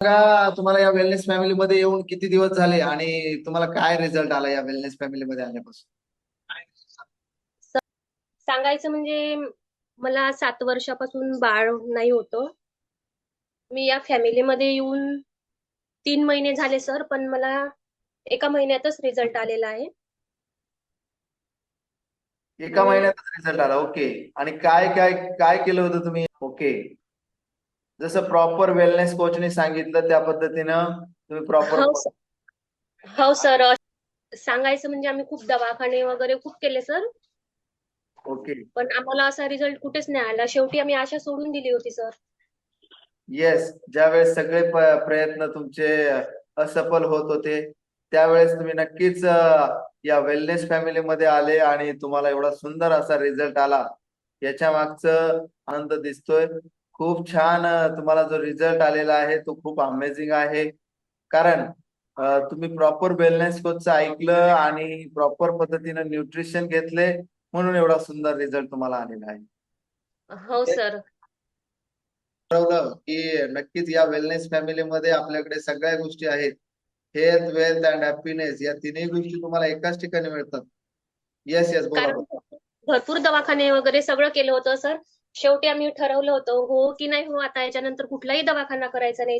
सांगा तुम्हाला या वेलनेस फॅमिली मध्ये येऊन किती दिवस झाले आणि तुम्हाला काय रिझल्ट आला या वेलनेस फॅमिली मध्ये आल्यापासून? सांगायचं म्हणजे मला सात वर्षापासून बाळ नाही होतं. मी या फॅमिलीमध्ये येऊन तीन महिने झाले सर पण मला एका महिन्यातच रिझल्ट आलेला आहे. एका. महिन्यातच रिझल्ट आला ओके आणि काय काय काय केलं होतं तुम्ही? ओके जसं प्रॉपर वेलनेस कोचने सांगितलं त्या पद्धतीनं तुम्ही प्रॉपर हो सर हो सर सांगायचं म्हणजे आम्ही खूप दवाखाने वगैरे खूप केले सर ओके पण आम्हाला असा रिझल्ट कुठेच नाही आला. शेवटी आम्ही आशा सोडून दिली होती सर येस ज्यावेळेस सगळे प- प्रयत्न तुमचे असफल होत होते त्यावेळेस तुम्ही नक्कीच अं, या वेलनेस फॅमिली मध्ये आले आणि तुम्हाला एवढा सुंदर असा रिझल्ट आला. याच्या मागचं आनंद दिसतोय. खूप छान तुम्हाला जो रिझल्ट आलेला आहे तो खूप अमेझिंग आहे. कारण तुम्ही प्रॉपर वेलनेस कोचचं ऐकलं आणि प्रॉपर पद्धतीनं न्यूट्रिशन घेतले म्हणून एवढा सुंदर रिझल्ट तुम्हाला आलेला आहे. हो सर ठरवलं की नक्कीच या वेलनेस फॅमिली मध्ये आपल्याकडे सगळ्या गोष्टी आहेत. हेल्थ वेल्थ अँड हॅपीनेस या तिन्ही गोष्टी तुम्हाला एकाच ठिकाणी मिळतात. येस येस बोला भरपूर दवाखाने वगैरे सगळं केलं होतं सर शेवटी आम्ही ठरवलं होतं हो की नाही हो आता याच्यानंतर कुठलाही दवाखाना करायचा नाही.